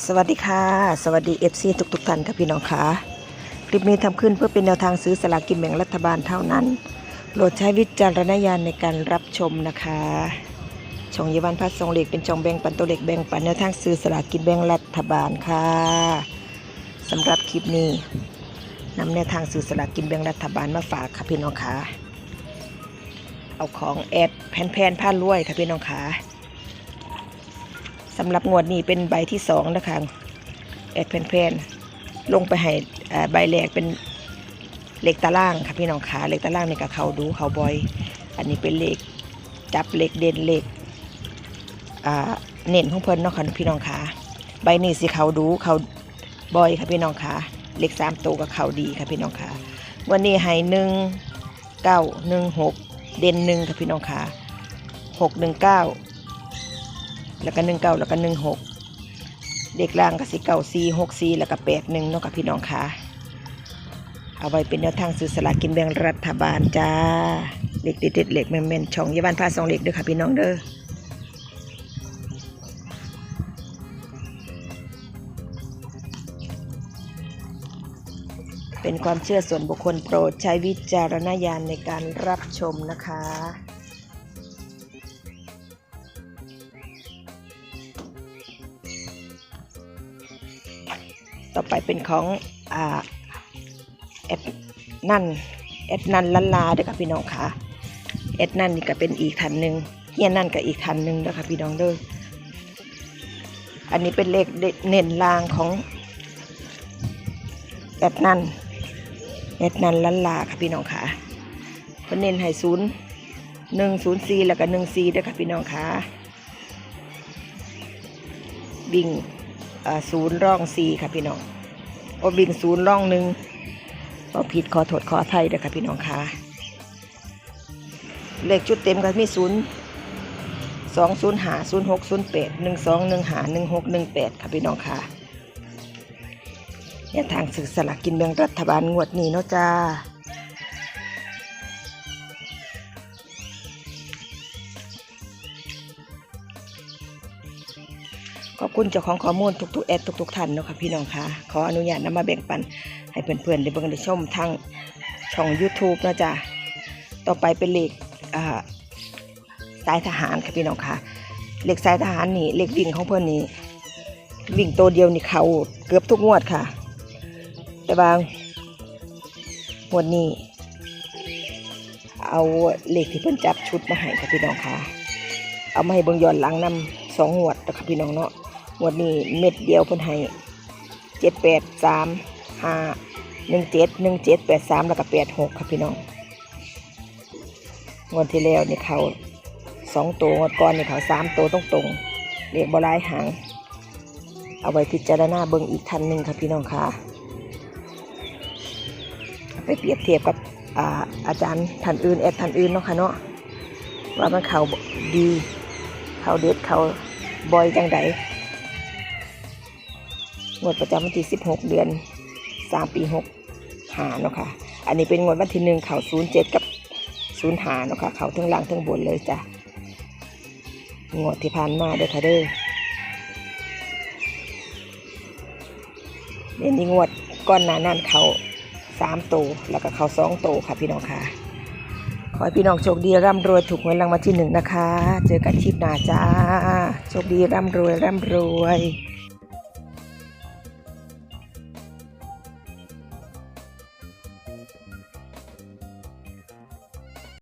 สวัสดีค่ะ สวัสดีเอฟซีทุกทุกๆท่านค่ะพี่น้องค่ะ คลิปนี้ทำขึ้นเพื่อเป็นแนวทางซื้อสลากกินแบ่งรัฐบาลเท่านั้น โปรดใช้วิจารณญาณในการรับชมนะคะ ช่องเยาวันพัฒน์ทรงเหล็กเป็นช่องแบ่งปันตัวเล็กแบ่งปันแนวทางซื้อสลากกินแบ่งรัฐบาลค่ะสำหรับคลิปนี้นำแนวทางซื้อสลากกินแบ่งรัฐบาลมาฝากค่ะพี่น้องค่ะ เอาของแอดแผ่นแผ่นผ้ารวยค่ะพี่น้องค่ะำหรับงวดนี้เป็นใบที่สองนะคะแอดแพนๆลงไปให้ใบแรกเป็นเหลขตารางค่ะพี่น้องขาเหลขตารางนี่กับเขาดูเขาบอย อันนี้เป็นเหลขจับเหลขเด่นเหลขอ่าเน้นของเพิ่นเนาะค่ะพี่น้องขาใบนี้สิเขาดูเขาบอยค่ะพี่น้องขาเหลขสามตัวกับเขาดีค่ะพี่น้องขาวันนี้ให้หนึ่งเก้าหนึ่งหกเด่นหนึ่งค่ะพี่น้องขาหกหนึ่งเก้า แล้วก็หนึ่งเก้าแล้วก็หนึ่งหกเด็กล่างก็สิเก้าสี่หกสี่แล้วก็แปดหนึ่งเนาะกับพี่น้องค่ะเอาไว้เป็นแนวทางซื้อสลากกินแบ่งรัฐบาลจ้าเล็กเด็ดๆเล็กแม่นช่องยาบานพาสองเล็กเด้อค่ะพี่น้องเด้อเป็นความเชื่อส่วนบุคคลโปรดใช้วิจารณญาณในการรับชมนะคะ ต่อไปเป็นของอ่าแอดนั่นแอดนันลันลาเด้อค่ะพี่น้องค่ะแอดนั่นนี่ก็เป็นอีกทันหนึ่งเฮียนั่นก็อีกทันหนึ่งเด้อค่ะพี่น้องเด้ออันนี้เป็นเลขเด็ดเน้นลางของแอดนั่นแอดนันลันลาค่ะพี่น้องค่ะเพิ่นเน้นให้ศูนย์หนึ่งศูนย์สี่แล้วก็หนึ่งสี่เด้อค่ะพี่น้องค่ะบิ่งอ่า ศูนย์ร่องสี่ค่ะพี่น้องโอบิงศูนย์ร่องหนึ่งก็ผิดขอโทษขออภัยด้วยค่ะพี่น้องค่ะเลขชุดเต็มก็มีศูนย์สองศูนย์หาศูนย์หกศูนย์แปดหนึ่งสองหนึ่งหาหนึ่งหกหนึ่งแปดค่ะพี่น้องค่ะเนี่ยทางสื่อสลากกินแบ่งรัฐบาลงวดนี้เนาะจ้า ขอบคุณเจ้าของข้อมูลทุกๆแอดทุกๆท่านเนาะค่ะพี่น้องค่ะ ขออนุญาตนำมาแบ่งปัน ให้เพื่อนๆได้เบิ่งได้ชมทางช่อง YouTube นะจ๊ะต่อไปเป็นเลขสายทหารค่ะพี่น้องค่ะเลขสายทหารนี่เลขวิ่งของเพื่อนนี่วิ่งตัวเดียวนี่เขาเกือบทุกงวดค่ะ แต่บางงวดนี้เอาเลขที่เพิ่อนจับชุดมาให้ค่ะพี่น้องค่ะ เอามาให้เบิ่งย้อนหลังนำสองงวดนะครับพี่น้องเนาะ วดนี้เม็ดเดียวเพิ่นให้เจ็ดแปดสามห้าหนึ่งเจ็ดหนึ่งเจ็ดแปดสามแล้วก็แปดหกครับพี่น้องงวดที่แล้วนี่เขาสองตัวงวดก่อนนี่เขาสามตัวตรงตรงเรียกบลายหาง เอาไว้พิจารณาเบิ่งอีกทันหนึ่งครับพี่น้องค่ะ ไปเปรียบเทียบกับอาอาจารย์ท่านอื่นแอดท่านอื่นเนาะค่ะเนาะว่ามันเขาดี เขาเด็ดเขาบอยจังใด งวดประจำวันที่ 16 เดือน 3 ปี6หาเนาะค่ะ อันนี้เป็นงวดวันที่หนึ่งเขา07 กับ0หาเนาะค่ะ เข่าทั้งล่างทั้งบนเลยจ้ะ งวดที่ผ่านมาเด้อค่ะเด้อเดี๋ยวนี้งวดก้อนหนานั่นเขาสามโตวแล้วก็เขาสองโตวค่ะพี่น้องค่ะ ขอให้พี่น้องโชคดีร่ำรวยถูกหวยรางวัลที่หนึ่งนะคะ เจอกันคลิปหน้าจ้า โชคดีร่ำรวยร่ำรวย